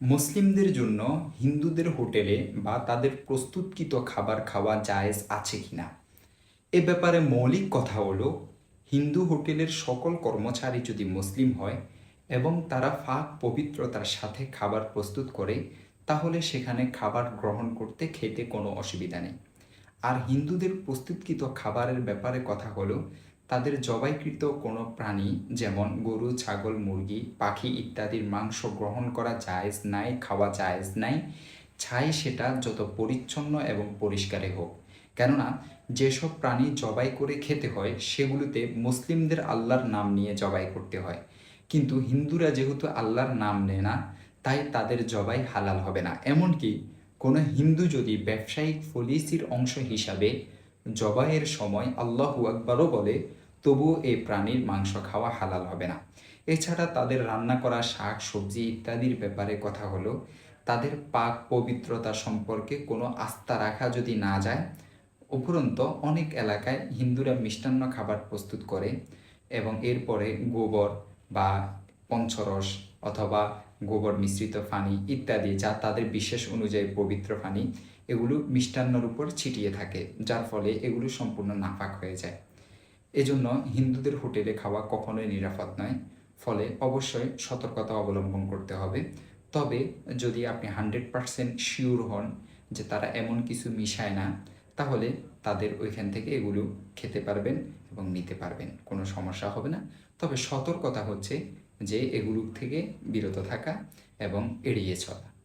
মুসলিমদের জন্য হিন্দুদের হোটেলে বা তাদের প্রস্তুতকৃত খাবার খাওয়া জায়েজ আছে কিনা? এ ব্যাপারে মৌলিক কথা হলো, হিন্দু হোটেলের সকল কর্মচারী যদি মুসলিম হয় এবং তারা ফাঁক পবিত্রতার সাথে খাবার প্রস্তুত করে, তাহলে সেখানে খাবার গ্রহণ করতে খেতে কোনো অসুবিধা নেই। আর হিন্দুদের প্রস্তুতকৃত খাবারের ব্যাপারে কথা হলো তাদের জবাইকৃত কোনো প্রাণী, যেমন গরু, ছাগল, মুরগি, পাখি ইত্যাদির মাংস গ্রহণ করা জায়েজ নাই, খাওয়া জায়েজ নাই, ছাই সেটা যত পরিচ্ছন্ন এবং পরিষ্কারে হোক। কেননা, যেসব প্রাণী জবাই করে খেতে হয়, সেগুলোতে মুসলিমদের আল্লাহর নাম নিয়ে জবাই করতে হয়। কিন্তু হিন্দুরা যেহেতু আল্লাহর নাম নেয় না, তাই তাদের জবাই হালাল হবে না। এমনকি কোনো হিন্দু যদি ব্যবসায়িক পলিসির অংশ হিসাবে জবাইয়ের সময় আল্লাহু আকবারও বলে, তবুও এই প্রাণীর মাংস খাওয়া হালাল হবে না। এছাড়া তাদের রান্না করা শাক, সবজি ইত্যাদির ব্যাপারে কথা হলো, তাদের পাক পবিত্রতা সম্পর্কে কোনো আস্থা রাখা যদি না যায়, উপরন্ত অনেক এলাকায় হিন্দুরা মিষ্টান্ন খাবার প্রস্তুত করে এবং এরপরে গোবর বা পঞ্চরস অথবা গোবর মিশ্রিত ফানি ইত্যাদি, যা তাদের বিশেষ অনুযায়ী পবিত্র ফানি, এগুলো মিষ্টান্নর উপর ছিটিয়ে থাকে, যার ফলে এগুলো সম্পূর্ণ নাপাক হয়ে যায়। এজন্য হিন্দুদের হোটেলে খাওয়া কখনোই নিরাপদ নয়। ফলে অবশ্যই সতর্কতা অবলম্বন করতে হবে। তবে যদি আপনি হান্ড্রেড পারসেন্ট শিওর হন যে তারা এমন কিছু মিশায় না, তাহলে তাদের ওইখান থেকে এগুলো খেতে পারবেন এবং নিতে পারবেন। কোনো সমস্যা হবে না। তবে সতর্কতা হচ্ছে যে এগুলোর থেকে বিরত থাকা এবং এড়িয়ে চলা।